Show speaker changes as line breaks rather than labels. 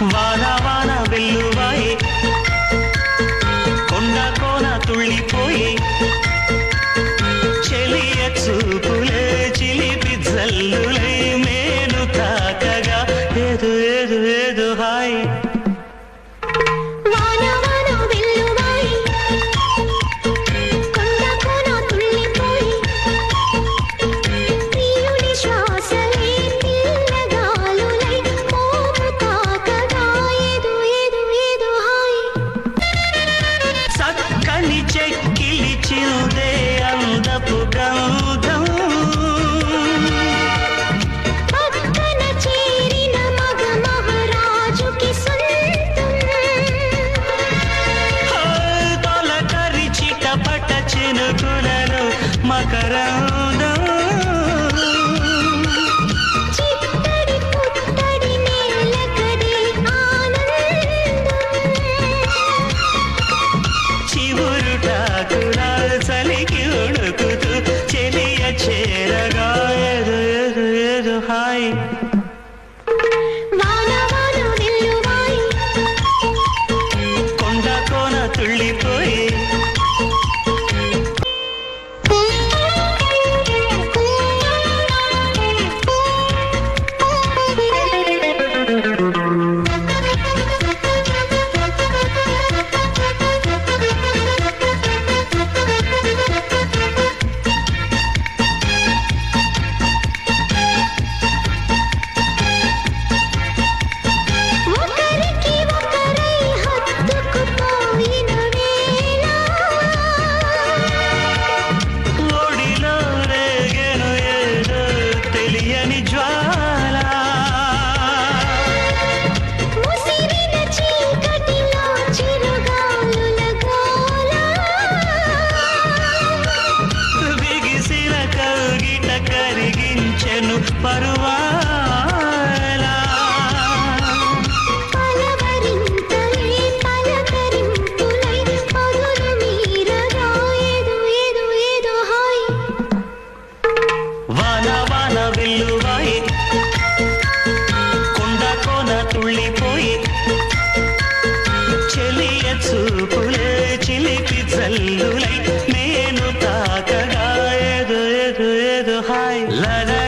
வானா வானா வெல்லுவாயே. கொண்டா கோனா துள்ளி போயே. మకరందం.
ఆనందం
చివురుటాకుల చలికి ఉడుకుతూ చెలియ చేరగా ఏదో ఏదో హాయ్. బరువాలా వాన వాన వెల్లువాయి కొండ కోన తుళ్ళిపోయి చెలియ చూపులే చిలిపి జల్లులై నేను తాకగా ఏదో ఏదో ఏదో హాయ్. లలా